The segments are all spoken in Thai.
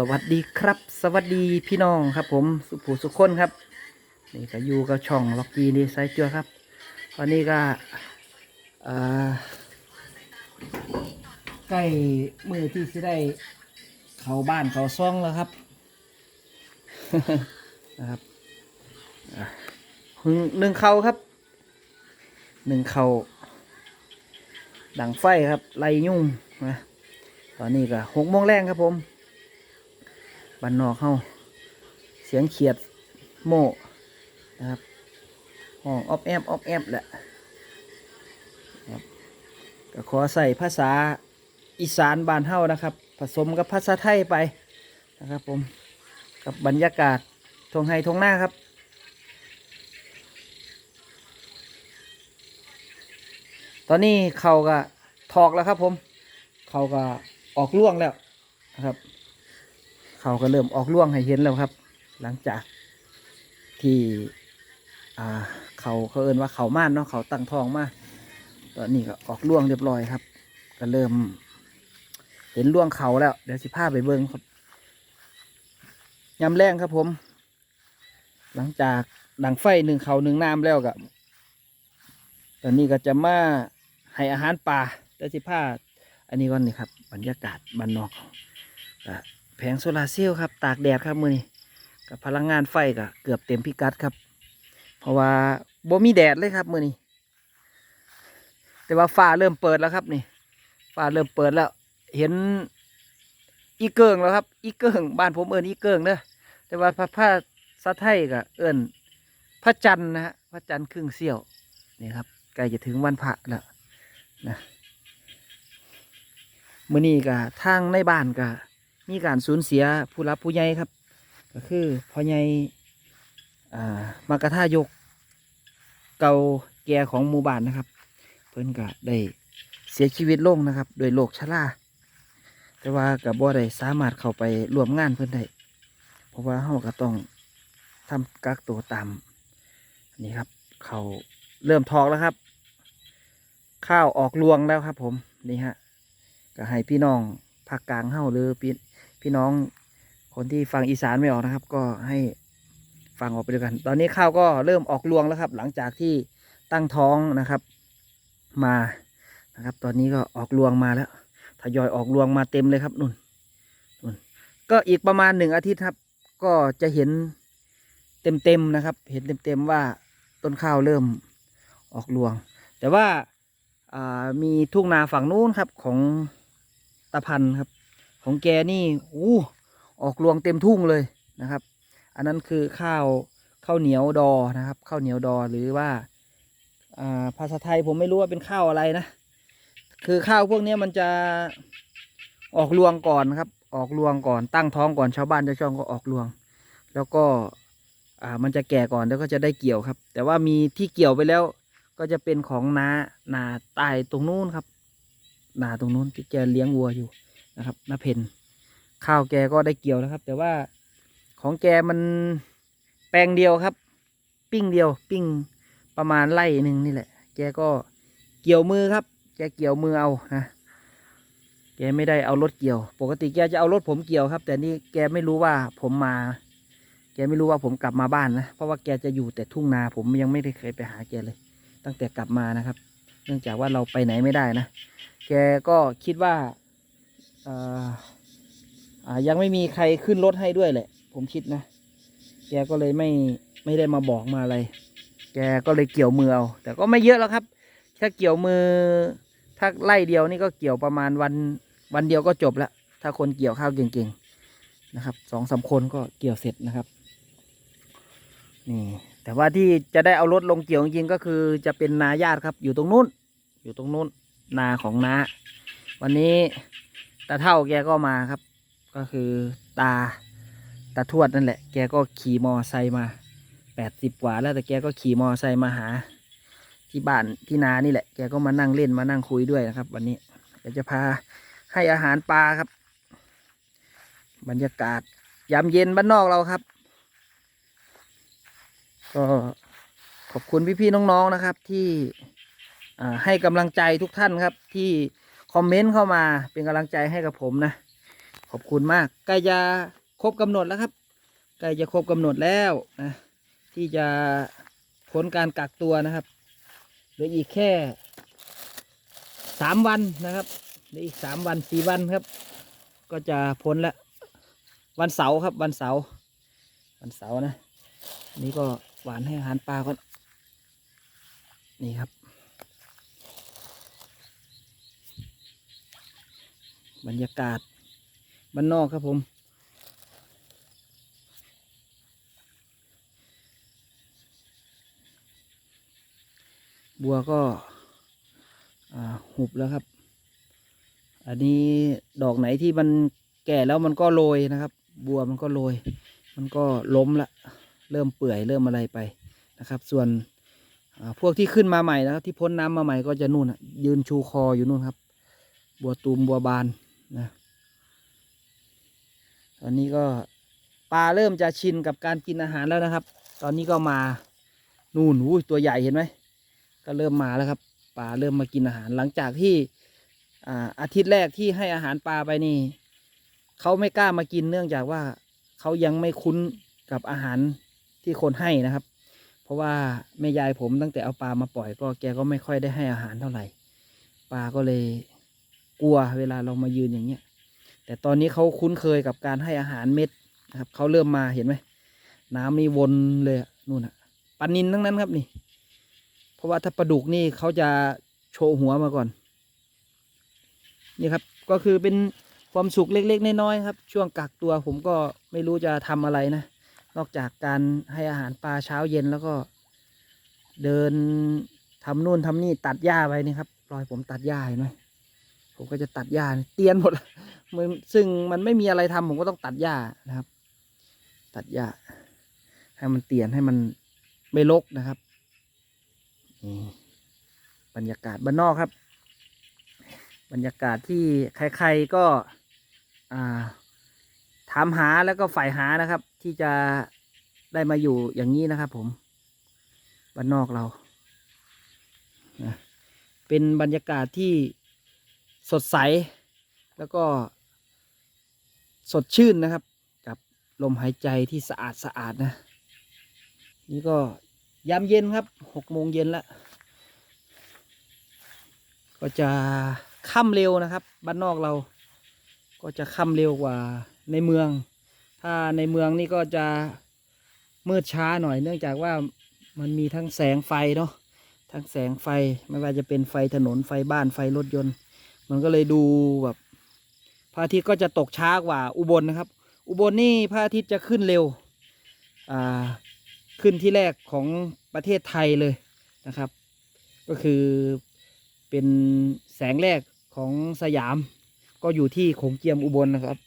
สวัสดีครับ สวัสดีพี่น้องครับผมสุภูสุขคนครับ นี่ก็อยู่กับช่องล็อกกี้ดีไซน์เจือครับวันนี้ก็อ่าใกล้มือที่สิได้เข้าบ้านเข้าซ่องแล้วครับนะครับหนึ่งเขาครับหนึ่งเขาดังไฟครับไล่ยุ่งนะตอนนี้ก็หกโมงแรงครับผม บ้านนอกเข้าเสียงเขียดโม่นะครับห้องออบแอบออบแอบแหละครับก็ขอใส่ภาษาอีสานบ้านเฮานะครับ ผสมกับภาษาไทยไปนะครับผมกับบรรยากาศทงไฮทงหน้าครับตอนนี้เขาก็ถอกแล้วครับผม เขาก็ออกร่วงแล้วนะครับ เขาก็เริ่มออกร่วงให้เห็นแล้วครับ หลังจากที่เขาเขาเอินว่าเขาม่านเนาะเขาตั้งทองมาตอนนี้ก็ออกร่วงเรียบร้อยครับ ก็เริ่ม เห็นร่วงเขาแล้ว เดี๋ยวสิพาไปเบิ้งครับยำแรงครับผม หลังจากดังไฟหนึ่งเขาหนึ่งน้ำแล้วก็ตอนนี้ก็จะมาให้อาหารปลาเดี๋ยวสิพาอันนี้ก่อนนี่ครับ บรรยากาศบ้านนอก แผงโซลาร์เซลล์ครับ ตากแดดครับมือนี้กับพลังงานไฟก็เกือบเต็มพิกัดครับ เพราะว่าบ่มีแดดเลยครับมือนี้ แต่ว่าฟ้าเริ่มเปิดแล้วครับนี่ฟ้าเริ่มเปิดแล้ว เห็นอีเกิงแล้วครับ อีเกิงบ้านผมเอิญอีเกิงเด้อแต่ว่าพระพาสะไทยก็เอิญพระจันทร์นะฮะพระจันทร์ครึ่งเสี้ยวนี่ครับใกล้จะถึงวันพระแล้วนะมื้อนี้ก็ทางในบ้านก็ มีการสูญเสียผู้รับผู้ใหญ่ครับ ก็คือพ่อใหญ่อ่ามากระทายก เก่าแก่ของหมู่บ้านนะครับ เพิ่นก็ได้เสียชีวิตลงนะครับ โดยโรคชราแต่ว่ากับบ่ได้สามารถเข้าไปร่วมงานเพิ่นได้เพราะว่าเฮาก็ต้องทำกักตัวตามนี่ครับ เขาเริ่มทอกแล้วครับ ข้าวออกรวงแล้วครับ ผมนี่ฮะก็ให้พี่น้องภาคกลางเฮาหรือพี่ พี่น้องคนที่ฟังอีสานไม่ออกนะครับ ก็ให้ฟังออกไปด้วยกัน ตอนนี้ข้าวก็เริ่มออกรวงแล้วครับ หลังจากที่ตั้งท้องนะครับ มานะครับ ตอนนี้ก็ออกรวงมาแล้วทยอยออกรวงมาเต็มเลยครับนุ่นนุ่น ก็อีกประมาณหนึ่งอาทิตย์ครับ ก็จะเห็นเต็มๆนะครับ เห็นเต็มๆว่าต้นข้าวเริ่มออกรวง แต่ว่าอ่ามีทุ่งนาฝั่งนู้นครับของตะพันครับ ของแกนี่อู้ออกรวงเต็มทุ่งเลยนะครับ อันนั้นคือข้าวข้าวเหนียวดอนะครับข้าวเหนียวดอหรือว่าภาษาไทยผมไม่รู้ว่าเป็นข้าวอะไรนะ คือข้าวพวกนี้มันจะออกรวงก่อนครับ ออกรวงก่อนตั้งท้องก่อนชาวบ้านชาวช่องก็ออกรวง แล้วก็มันจะแก่ก่อนแล้วก็จะได้เกี่ยวครับ แต่ว่ามีที่เกี่ยวไปแล้วก็จะเป็นของนานาใต้ตรงนู้นครับ นาตรงนู้นที่แกเลี้ยงวัวอยู่ นะครับนาเพนข้าวแกก็ได้เกี่ยวแล้วครับ แต่ว่าของแกมันแปลงเดียวครับ ปิ้งเดียว ปิ้งประมาณไร่หนึ่งนี่แหละ แกก็เกี่ยวมือครับ แกเกี่ยวมือเอานะแกไม่ได้เอารถเกี่ยว ปกติแกจะเอารถผมเกี่ยวครับ แต่นี่แกไม่รู้ว่าผมมา แกไม่รู้ว่าผมกลับมาบ้านนะ เพราะว่าแกจะอยู่แต่ทุ่งนา ผมยังไม่ได้เคยไปหาแกเลย ตั้งแต่กลับมานะครับ เนื่องจากว่าเราไปไหนไม่ได้นะ แกก็คิดว่า ยังไม่มีใครขึ้นรถให้ด้วยแหละ ผมคิดนะ แกก็เลยไม่ไม่ได้มาบอกมาอะไร แกก็เลยเกี่ยวมือเอา แต่ก็ไม่เยอะแล้วครับ ถ้าเกี่ยวมือ ถ้าไล่เดียวนี่ก็เกี่ยวประมาณวันวันเดียวก็จบแล้วถ้าคนเกี่ยวข้าวเก่งๆนะครับสองสามคนก็เกี่ยวเสร็จนะครับนี่แต่ว่าที่จะได้เอารถลงเกี่ยวจริงๆก็คือจะเป็นนาญาติครับ อยู่ตรงนู้น อยู่ตรงนู้นนาของนาวันนี้ ตาเท่าแกก็มาครับ ก็คือตาตาทวดนั่นแหละ แกก็ขี่มอไซค์มาแปดสิบกว่าแล้วแต่แกก็ขี่มอไซค์มาหา ที่บ้านที่นานี่แหละ แกก็มานั่งเล่นมานั่งคุยด้วยนะครับ วันนี้เดี๋ยวจะพาให้อาหารปลาครับ บรรยากาศยามเย็นบ้านนอกเราครับ ก็ขอบคุณพี่ๆน้องๆนะครับ ที่ให้กำลังใจทุกท่านครับที่ คอมเมนต์เข้ามาเป็นกำลังใจให้กับผมนะ ขอบคุณมากใกล้จะครบกำหนดแล้วครับใกล้จะครบกำหนดแล้วนะที่จะพ้นการกักตัวนะครับเหลืออีกแค่สามวันนะครับเหลืออีกสามวันสี่วันครับ ก็จะพ้นแล้ววันเสาร์ครับวันเสาร์วันเสาร์นะนนี้ก็หวานให้อาหารปลาก่อนนี่ครับ บรรยากาศบ้านนอกครับผม บัวก็หุบแล้วครับ อันนี้ดอกไหนที่มันแก่แล้วมันก็โรยนะครับ บัวมันก็โรย มันก็ล้มละ เริ่มเปื่อยเริ่มอะไรไปนะครับ ส่วนพวกที่ขึ้นมาใหม่นะครับ ที่พ้นน้ำมาใหม่ก็จะนู่นยืนชูคออยู่นู่นครับ บัวตูมบัวบาน นะตอนนี้ก็ปลาเริ่มจะชินกับการกินอาหารแล้วนะครับ ตอนนี้ก็มานู่นอุ้ตัวใหญ่เห็นไหมก็เริ่มมาแล้วครับปลาเริ่มมากินอาหารหลังจากที่อาอาทิตย์แรกที่ให้อาหารปลาไปนี่เขาไม่กล้ามากินเนื่องจากว่าเขายังไม่คุ้นกับอาหารที่คนให้นะครับ เพราะว่าแม่ยายผมตั้งแต่เอาปลามาปล่อยก็แกก็ไม่ค่อยได้ให้อาหารเท่าไหร่ปลาก็เลย กลัวเวลาเรามายืนอย่างเงี้ย แต่ตอนนี้เขาคุ้นเคยกับการให้อาหารเม็ดนะครับเขาเริ่มมาเห็นไหมน้ำนี่วนเลยนู่นอะปลานินทั้งนั้นครับนี่ เพราะว่าถ้าปลาดุกนี่เขาจะโชว์หัวมาก่อน นี่ครับก็คือเป็นความสุขเล็ก ๆ น้อยๆครับ ช่วงกักตัวผมก็ไม่รู้จะทำอะไรนะ นอกจากการให้อาหารปลาเช้าเย็นแล้วก็ เดินทำนู่นทำนี่ตัดหญ้าไปนี่ครับรอยผมตัดหญ้าเห็นไหม ผมก็จะตัดหญ้าเตียนหมดมันซึ่งมันไม่มีอะไรทำผมก็ต้องตัดหญ้านะครับ ตัดหญ้าให้มันเตียนให้มันไม่รกนะครับนี่บรรยากาศบ้านนอกครับ บรรยากาศที่ใครๆก็ถามหาแล้วก็ใฝ่หานะครับ ที่จะได้มาอยู่อย่างนี้นะครับ ผมบ้านนอกเรา เป็นบรรยากาศที่ สดใส แล้วก็ สดชื่นนะครับ กับลมหายใจที่สะอาดสะอาดนะ นี่ก็ยามเย็นครับหกโมงเย็นแล้วก็จะค่ำเร็วนะครับ บ้านนอกเรา ก็จะค่ำเร็วกว่าในเมือง ถ้าในเมืองนี่ก็จะมืดช้าหน่อย เนื่องจากว่ามันมีทั้งแสงไฟเนาะทั้งแสงไฟไม่ว่าจะเป็นไฟถนนไฟบ้านไฟรถยนต์ มันก็เลยดูแบบพระอาทิตย์ก็จะตกช้ากว่าอุบลนะครับ อุบลนี่พระอาทิตย์จะขึ้นเร็วอ่าขึ้นที่แรกของประเทศไทยเลยนะครับ ก็คือเป็นแสงแรกของสยาม ก็อยู่ที่โขงเจียมอุบลนะครับ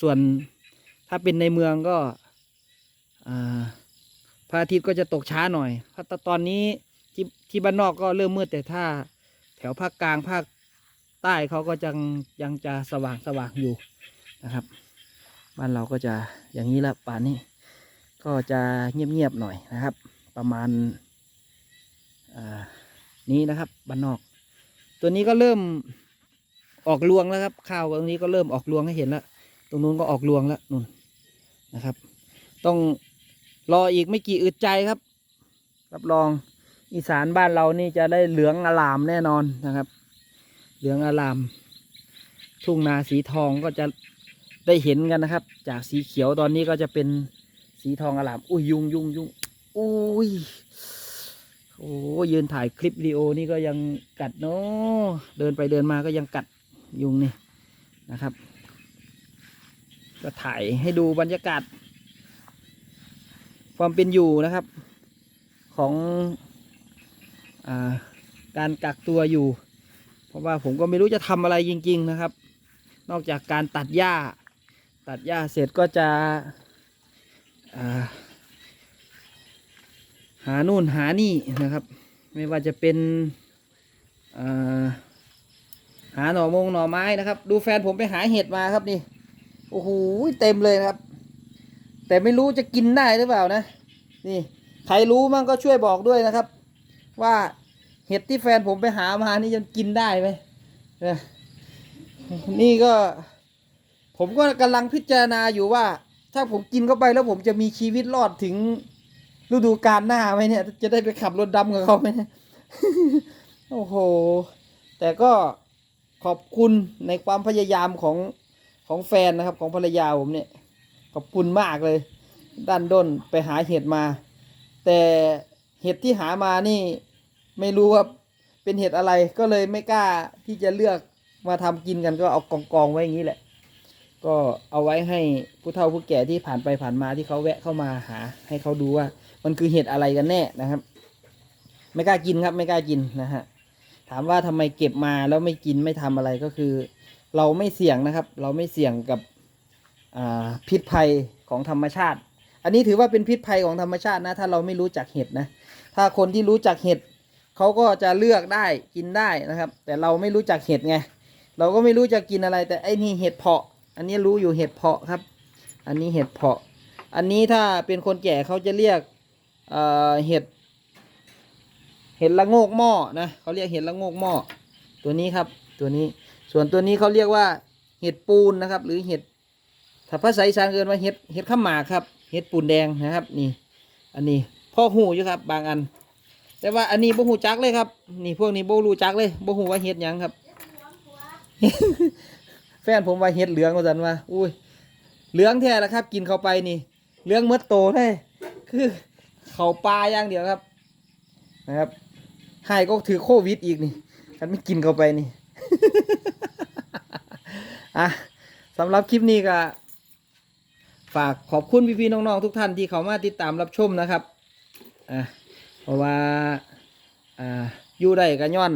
ส่วนถ้าเป็นในเมืองก็พระอาทิตย์ก็จะตกช้าหน่อยเพราะตอนนี้ที่ที่บ้านนอกก็เริ่มมืดแต่ถ้าแถวภาคกลางภาค ใต้เขาก็ยังยังจะสว่างสว่างอยู่นะครับ บ้านเราก็จะอย่างนี้ละป่านนี้ก็จะเงียบๆหน่อยนะครับ ประมาณานี้นะครับบ้านนอก ตัวนี้ก็เริ่มออกรวงแล้วครับข้าวตรงนี้ก็เริ่มออกรวงให้เห็นแล้วตรงนู้นก็ออกรวงแล้วนู่นนะครับ ต้องรออีกไม่กี่อึดใจครับ รับรองอีสานบ้านเรานี่จะได้เหลืองอลามแน่นอนนะครับ ลืองอาลาม ทุ่งนาสีทองก็จะได้เห็นกันนะครับ จากสีเขียวตอนนี้ก็จะเป็นสีทองอาลาม อุ้ยยุงยุงยุงอุ้ยโอ้ยืนถ่ายคลิปวิดีโอนี่ก็ยังกัดเนาะเดินไปเดินมาก็ยังกัดยุงนี่นะครับ ก็ถ่ายให้ดูบรรยากาศ ความเป็นอยู่นะครับ ของอการกักตัวอยู่ ราะว่าผมก็ไม่รู้จะทำอะไรจริง ๆนะครับ นอกจากการตัดหญ้า ตัดหญ้าเสร็จก็จะาหานู่นหานี่นะครับ ไม่ว่าจะเป็นาหาหน่อมงหน่อไม้นะครับ ดูแฟนผมไปหาเห็ดมาครับนี่โอ้โหเต็มเลยนะครับ แต่ไม่รู้จะกินได้หรือเปล่านะ นี่ ใครรู้มั่งก็ช่วยบอกด้วยนะครับ ว่า เห็ดที่แฟนผมไปหามานี่จะกินได้ไหมนี่ก็ ผมก็กำลังพิจารณาอยู่ว่า ถ้าผมกินเข้าไปแล้วผมจะมีชีวิตรอดถึงฤดูกาลหน้าไหมเนี่ย จะได้ไปขับรถดำกับเขาไหมเนี่ยโอ้โห แต่ก็ขอบคุณในความพยายามของของแฟนนะครับ ของภรรยาผมเนี่ย ขอบคุณมากเลยด้านด้นไปหาเห็ดมา แต่เห็ดที่หามานี่ ไม่รู้ว่าเป็นเห็ดอะไรก็เลยไม่กล้าที่จะเลือกมาทำกินกันก็เอากองกองๆไว้อย่างนี้แหละ ก็เอาไว้ให้ผู้เฒ่าผู้แก่ที่ผ่านไปผ่านมาที่เขาแวะเข้ามาหา ให้เขาดูว่า มันคือเห็ดอะไรกันแน่นะครับ ไม่กล้ากินครับ ไม่กล้ากินนะฮะถามว่าทำไมเก็บมาแล้วไม่กินไม่ทำอะไรก็คือ เราไม่เสี่ยงนะครับ เราไม่เสี่ยงกับพิษภัยของธรรมชาติ อันนี้ถือว่าเป็นพิษภัยของธรรมชาตินะ ถ้าเราไม่รู้จักเห็ดนะ ถ้าคนที่รู้จักเห็ด เขาก็จะเลือกได้กินได้นะครับ แต่เราไม่รู้จักเห็ดไง เราก็ไม่รู้จะกินอะไร แต่ไอ้นี่เห็ดเพาะ อันนี้รู้อยู่เห็ดเพาะครับ อันนี้เห็ดเพาะ อันนี้ถ้าเป็นคนแก่เขาจะเรียกเอ่อเห็ด เห็ดละโงกหม้อนะเขาเรียกเห็ดละโงกหม้อตัวนี้ครับ ตัวนี้ ส่วนตัวนี้เขาเรียกว่าเห็ดปูนนะครับ หรือเห็ดถ้าภาษาอีสานเกินว่าเห็ดเห็ดข้าวหมากครับเห็ดปูนแดงนะครับ นี่ อันนี้พ่อหูอยู่ครับ บางอัน แต่ว่าอันนี้บ่หูจักเลยครับ นี่พวกนี้บ่รู้จักเลยบ่หูว่าเห็ดหยังครับ แฟนผมว่าเห็ดเหลืองว่าสันว่าอุ้ยเหลืองแท้แล้วครับ กินเข้าไปนี่ เหลืองเมื่อโตเลยคือ เขาปลาอย่างเดียวครับ นะครับให้ก็ถือโควิดอีกนี่ฉันไม่กินเข้าไปนี่อะสำหรับคลิปนี้ก็ฝากขอบคุณพี่ๆน้องๆทุกท่านที่เขามาติดตามรับชมนะครับอะ เพราะว่าอ่าอยู่ได้ก็ย้อน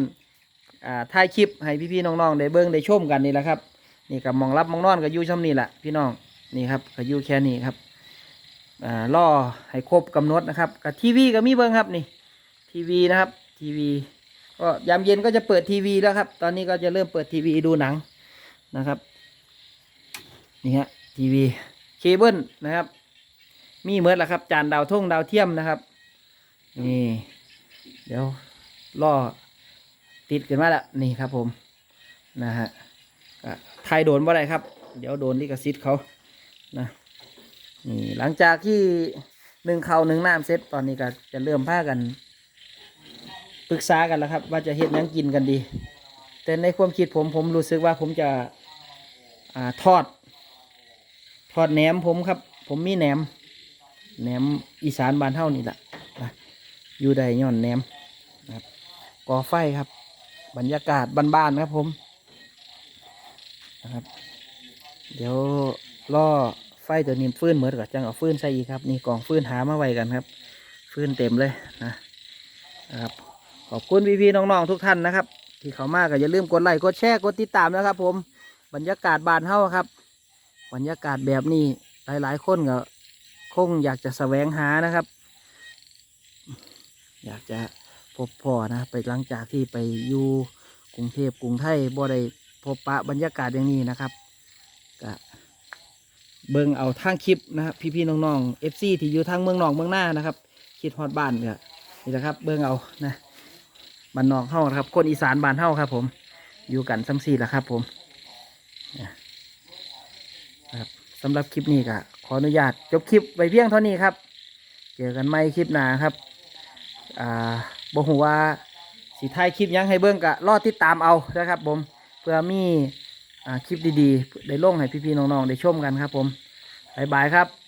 อ่าถ่ายคลิปให้พี่ๆน้องๆได้เบิ่งได้ชมกันนี่แหละครับ นี่กับมองรับมองนอนก็อยู่ช่ำนี่แหละพี่น้องนี่ครับก็อยู่แค่นี้ครับอ่าล่อให้ครบกำหนดนะครับกับทีวีก็มีเบิ่งครับนี่ทีวีนะครับทีวีก็ยามเย็นก็จะเปิดทีวีแล้วครับ ตอนนี้ก็จะเริ่มเปิดทีวีดูหนังนะครับนี่ฮะทีวีเคเบิลนะครับ มีเมื่อแล้วครับ จานดาวท่งดาวเทียมนะครับ นี่ เดี๋ยวล่อติดกันมาแล้วนี่ครับผมนะฮะก็ทยโดนบ่ได้ครับ เดี๋ยวโดนลิขสิทธิ์เขานะนี่หลังจากที่หนึ่งเขาหนึ่งน้ำเสร็จตอนนี้ก็จะเริ่มพากันปรึกษากันแล้วครับ ว่าจะเฮ็ดหยังกินกันดี แต่ในความคิดผมผมรู้สึกว่าผมจะอ่าทอด ทอดแหนมผมครับ ผมมีแหนมแหนมอีสานบ้านเท่านี่แหละ อยู่ได้ย้อนแนมนะครับก่อไฟครับ บรรยากาศบ้านๆครับผมนะครับ เดี๋ยวล่อไฟตัวนี้ฟื้นเหมือนกับจังเอาฟื้นใส่อีกครับนี่กองฟื้นหามาไว้กันครับ ฟื้นเต็มเลยนะครับขอบคุณพี่ๆน้องๆทุกท่านนะครับ ที่เขามากก็อย่าลืมกดไลค์กดแชร์กดติดตามนะครับ ผมบรรยากาศบานเฮาครับ บรรยากาศแบบนี้หลายๆคนก็คงอยากจะแสวงหานะครับ อยากจะพบพ่อนะไปหลังจากที่ไปอยู่กรุงเทพกรุงไทยบ่ได้พบปะบรรยากาศอย่างนี้นะครับก็เบิ่งเอาทางคลิปนะครับพี่ๆน้องๆ FC ที่อยู่ทางเมืองนอกเมืองหน้านะครับคิดฮอดบ้านก็นี่แหละครับ เบิ่งเอานะบ้านนอกเฮานะครับ คนอีสานบ้านเฮาครับ ผม อยู่กันซ้ำซีแหละครับ ผมนะครับสำหรับคลิปนี้ก็ขออนุญาตจบคลิปไว้เพียงเท่านี้ครับ เจอกันใหม่คลิปหน้าครับ อ่าบอกว่าสีท้ายคลิปยังให้เบิ้งกะรอติดตามเอานะครับ ผมเพื่อมีอ่าคลิปดีๆ ได้ลงให้พี่ๆน้องๆได้ชมกันครับ ผมบายบายครับ